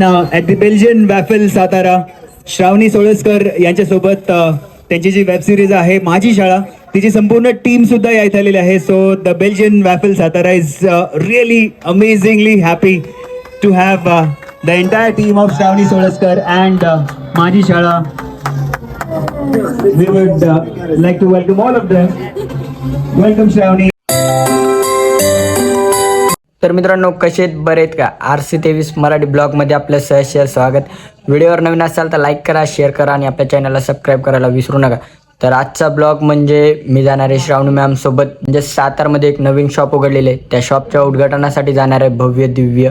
At the Belgian waffle Satara Shravani Solaskar यांच्यासोबत त्यांची जी web series आहे माझी शाळा तिची संपूर्ण टीम सुद्धा या इथे आलेली आहे so the Belgian waffle Satara is really amazingly happy to have the entire team of Shravani Solaskar and माझी शाळा we would uh, like to welcome all of them. Welcome, Shravani. तर मित्रांनो कसे आहेत? बरे आहेत का? आर सी तेवीस मराठी ब्लॉगमध्ये आपलं सहर्ष स्वागत. व्हिडिओवर नवीन असाल तर लाईक करा शेअर करा आणि आपल्या चॅनलला सबस्क्राईब करायला विसरू नका. तर आजचा ब्लॉग म्हणजे मी जाणार आहे श्रावणी मॅमसोबत म्हणजे सातारमध्ये एक नवीन शॉप उघडलेले आहे. त्या शॉपच्या उद्घाटनासाठी जाणार आहे भव्य दिव्य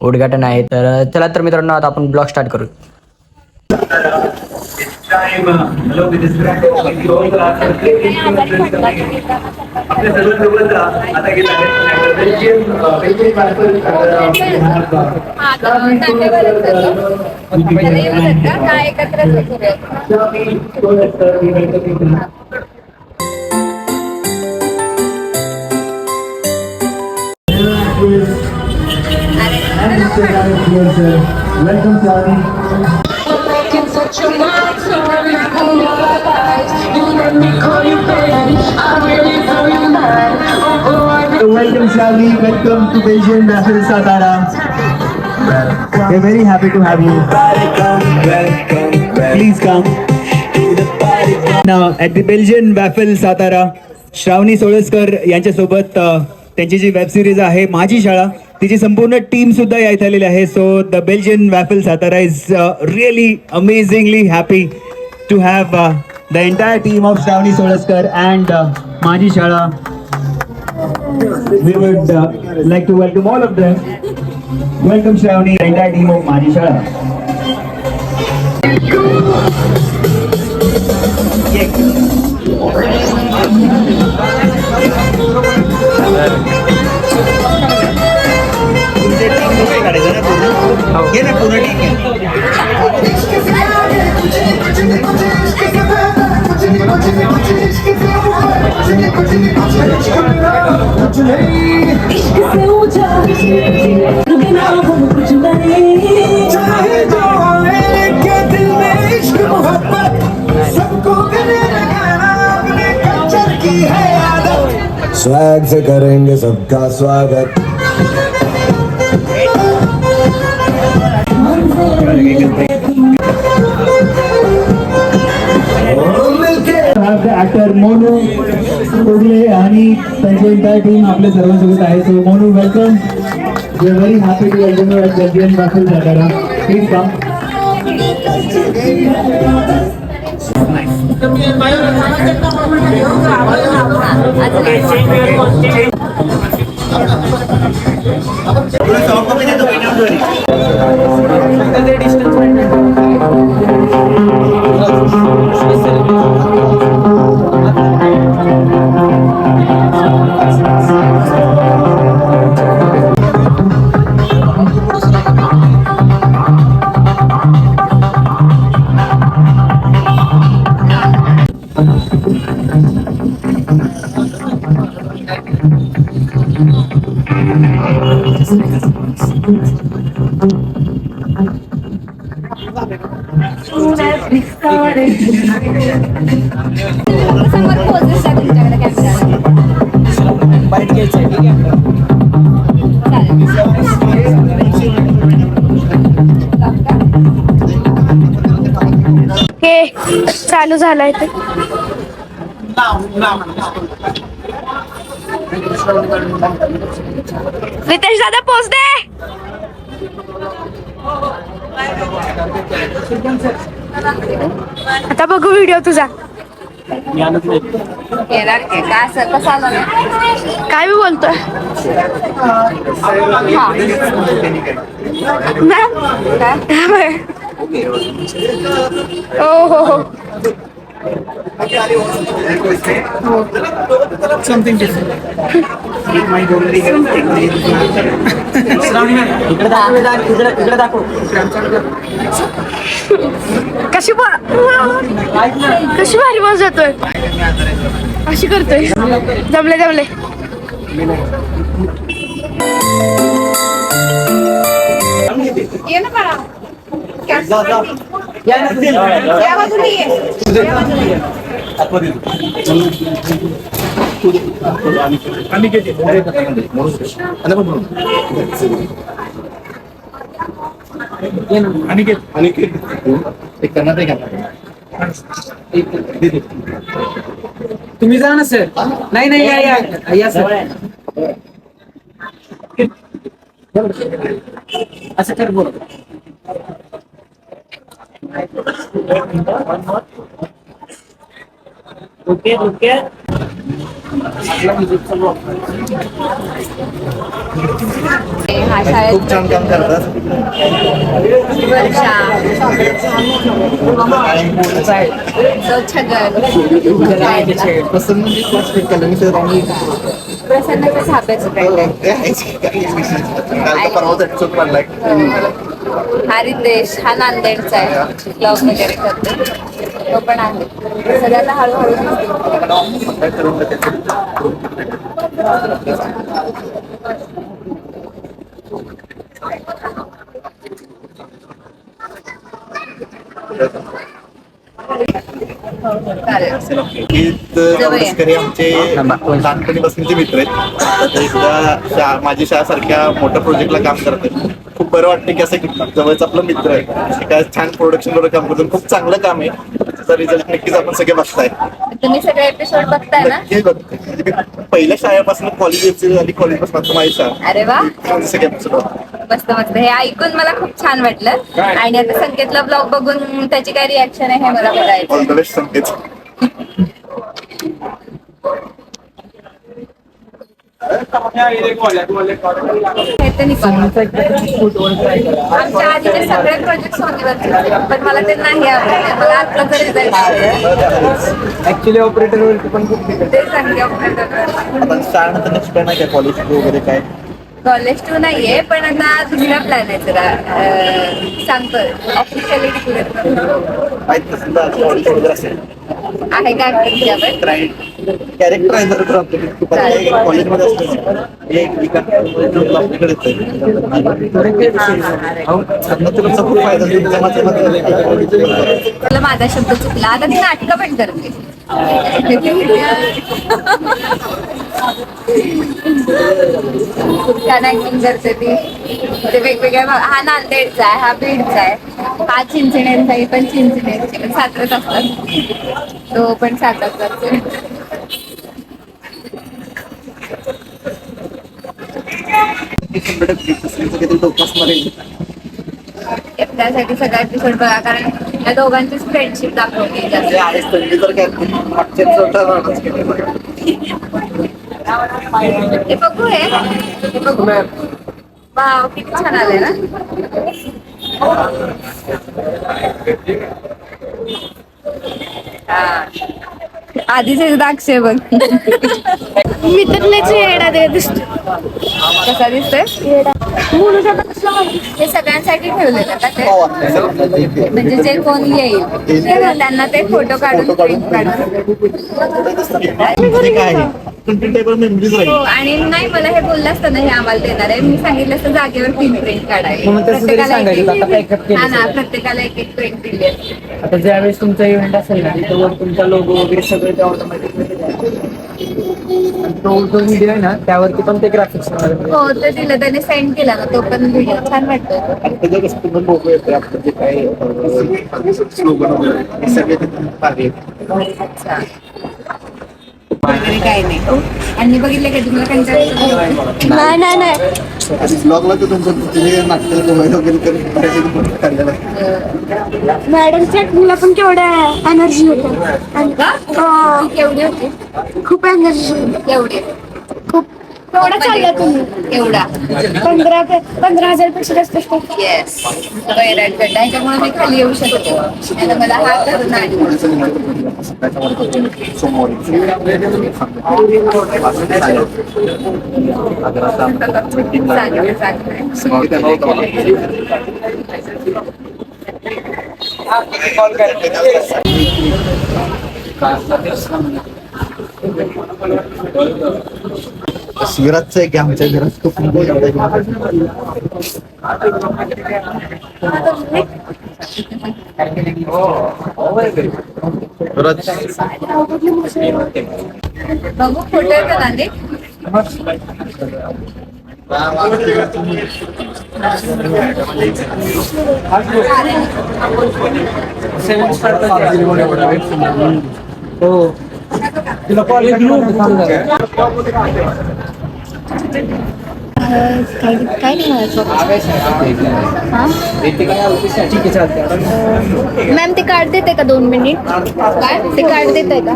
उद्घाटन आहे. तर चला तर मित्रांनो आता आपण ब्लॉग स्टार्ट करू time uh, allow me distract आता गेला Belgium Belgium Welcome, Sari. We also have some great influencers coming in. आपल्या सर्वांसोबत uh, आता घेत आहेत बेल्जियम बेल्जियम रायफल काय एकत्रच करूया Welcome, Shravani. Welcome, Shravani. Welcome to Beijing National Satara. We're very happy to have you. Please come. Now, at the Belgian Waffle Satara श्रावणी सोळसकर यांच्यासोबत अ, त्यांची जी वेब सिरीज आहे माझी शाळा तिची संपूर्ण टीम सुद्धा या इथे आलेली आहे so the Belgian waffle Satara is really amazingly happy to have the entire team of Shravani Solaskar and माझी शाळा we would uh, like to welcome all of them. Welcome Shravani, the entire team of Mani Shara. से काढायचं से करेंगे सबका स्वागत। Actor Monu उगले आणि त्यांची entire team आपल्या सर्वांसोबत आहे. So Monu welcome we are very happy to welcome you at Belgian दाखल सातारा प्लीज कम समोर पोहोचेल तुमच्याकडे कॅमेरा बाईट घ्यायचं आहे ठीक आहे हे चालू झालाय ते. रितेश दादा पोच दे. आता बघू व्हिडिओ तुझा. येणार की असं काय मी बोलतोय मॅम हो हो हो. कशी बा- कशी भारी मजा जातोय. अशी करतोय. जमले जमले ये ना बाळा. बाजूला ये. या बाजूला ये. तुम्ही जा ना सर. नाही नाही या या. या सर. असं कर बोल. ओके ओके हा शाळेत खूप छान काम करतात. वर्षा. छगन प्रसन्नाचं हा रितेश हा नांदेडचा आहे. ब्लॉग वगैरे करतो. तो पण आहे. सगळ्यांना हळूहळू चालेल आमचे लहानपणीपासूनचे मित्र आहेत. आता शाळा सारख्या माझी शाळासारख्या मोठ्या प्रोजेक्टला काम करतात. खूप बरं वाटतं की असं जवळच आपलं मित्र आहे. काय छान प्रोडक्शन वर काम करतो खूप चांगलं काम आहे. त्याचा रिझल्ट नक्कीच आपण सगळे बघताय. तुम्ही सगळे एपिसोड बघताय ना? मी पहिल्या शाळेपासून कॉलेज झाली कॉलेजपासून आता माझी शाळा. अरे वा. सगळे बघतो. मस्त मस्त. हे ऐकून मला खूप छान वाटलं. आणि आता संकेतला ब्लॉग बघून त्याची काय रिॲक्शन आहे हे मला बघायचं ऑल द बेस्ट संकेत हे तर निघालं. आमच्या आधीचे सगळे प्रोजेक्ट सोनीवरचे पण मला ते नाही आवडले. मला ऍक्च्युली ऑपरेटर वरती पण खूप ते सांगे ऑपरेटर आता शाळेनंतर नेक्स्ट प्लॅन आहे काय कॉलेज वगैरे काय? कॉलेज टू नाहीये पण आता दुसरा प्लॅन आहे जरा. अं, सांगतोय ऑफिशियली आहे का कॅरेक्टर आहे जर आपल्याकडे कॉलेजमध्ये असलं एक आपल्याकडे तुमचा खूप फायदा मला माझा शब्द चुकला. आता ती नाटकं पण करते. खूप छान ऍक्टिंग करते ती. ते वेगवेगळ्या हा नांदेडचा आहे हा बीडचा आहे. हा चिंचणेरचा पण चिंचणेरचे पण साताराच असतात. तो पण सातारचाच आहे. काहीतरी डोकं असणार आहे. त्यासाठी सगळा एपिसोड बघा कारण या दोघांचीच फ्रेंडशिप दाखवली जे जाते आहे संधी तर काय मागच्या चौथा राहणारच की हे बघू हे हे बघू वाव किती छान आलंय ना हा. आधीच एकदा अक्षय बघ. मी तर लयच येडा दिसतो. कसा दिसतोय? हे सगळ्यांसाठी ठेवलेलं का ते म्हणजे जे कोण येईल त्यांना ते फोटो काढून हो आणि नाही मला हे बोललं असतं ना हे आम्हाला देणार आहे. मी सांगितलं असतं जागेवर तीन प्रिंट काढायला. आता हा. प्रत्येकाला एक एक प्रिंट दिली आता ज्यावेळेस तुमचा इव्हेंट असेल ना तुमचा लोगो वगैरे सगळं ऑटोमॅटिक तो जो व्हिडिओ आहे ना त्यावरती पण ते ग्राफिक्स हो ते दिलं. त्याने सेंड केला ना तो पण व्हिडिओ छान वाटतो आणि त्याच्या कसं लोगो येते आपलं जे काही स्लोगन वगैरे हे सगळे. अच्छा. वगैरे काही नाही. आणि बघितलं का तुम्हाला कंटाळा नाही नाही नाही. आणि ब्लॉगला तर तुमचं तुम्ही नाटकाला पोहायला वगैरे करून करायचं काढलेलं आहे. मॅडमच्या ऍक्टिंगला पण केवढ्या एनर्जी होते आणि- हो, केवढी होती? खूप एनर्जी होती. केवढी खूप केवढा चालला तुम्ही? एवढा. पंधरा पंधरा हजारपेक्षा जास्त. येस ह्याच्यामुळे मी खाली येऊ शकते. मला हा करून काय आहे? की आमच्या घरात खूप बघू फोटो येतो ना ते काय काय नाही मॅम ते कार्ड देते का दोन मिनिट? काय ते कार्ड देते का?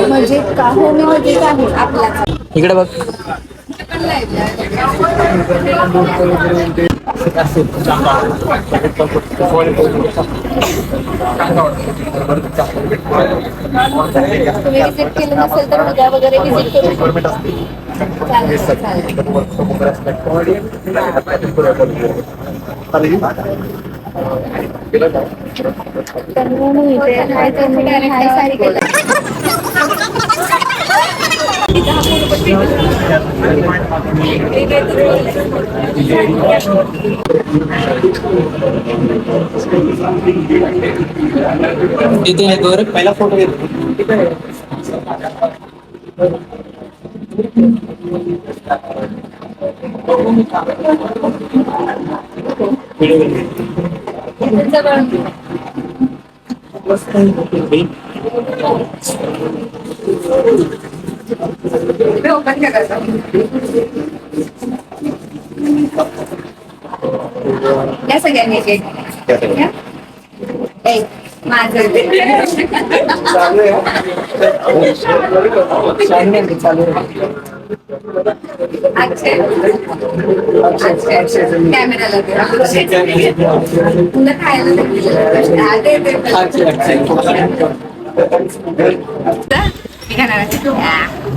म्हणजे का हो मी म्हणजे आहे आपला इकडे बघ. तुम्ही विजिट केलं नसेल तर उद्या वगैरे विजिट करू गव्हर्नमेंट असते चालेल चालेल हाय तुम्ही हाय साडी केलं इथे पहिला फोटो घेतो ओपन करायचं या सगळ्यांनी एक एक घ्या. एक माझं अक्षय अक्षय कॅमेराला दे. तुला खायला दे. हा, दे,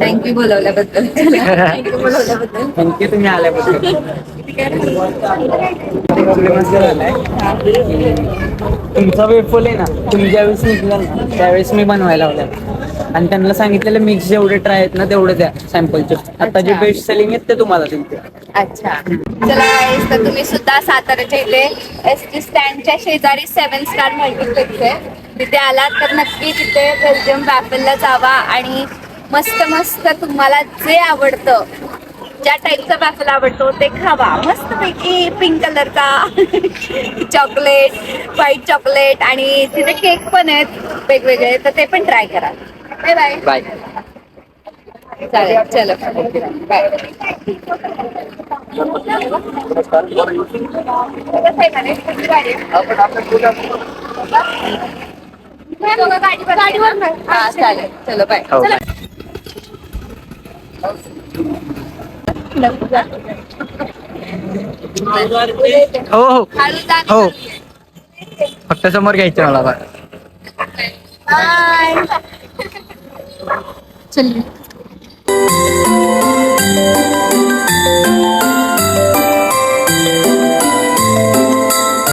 थँक्यू बोलवल्याबद्दल. थँक्यू बोलवल्याबद्दल. थँक्यू तुम्ही आल्याबद्दल. तुमचा वेळ फुल आहे ना. तुम्ही ज्यावेळेस निघला ना त्यावेळेस मी बनवायला लावल्या आणि त्यांना सांगितलेलं मिक्स जेवढे ट्राय आहेत ना तेवढे द्या सॅम्पलचे आता जे. बेस्ट सेलिंग आहेत ते तुम्हाला देते. अच्छा. चला तर तुम्ही सुद्धा साताऱ्याच्या इथे एस टी स्टँडच्या शेजारी सेवन स्टार मल्टीप्लेक्स आहे तिथे आलात तर नक्की तिथे बेल्जियम बॅफलला जावा आणि मस्त मस्त तुम्हाला जे आवडतं ज्या टाईपचा बॅफल आवडतो ते खावा. मस्त पैकी पिंक कलरचा चॉकलेट व्हाईट चॉकलेट आणि तिथे केक पण आहेत वेगवेगळे तर ते पण ट्राय करा. बाय बाय बाय चालेल चलो. बाय गाडीवर हा चालेल. चलो बाय. हो चला. हो हो. हळू जा ना. हो. फक्त समोर घ्यायचं मला बाय. चल.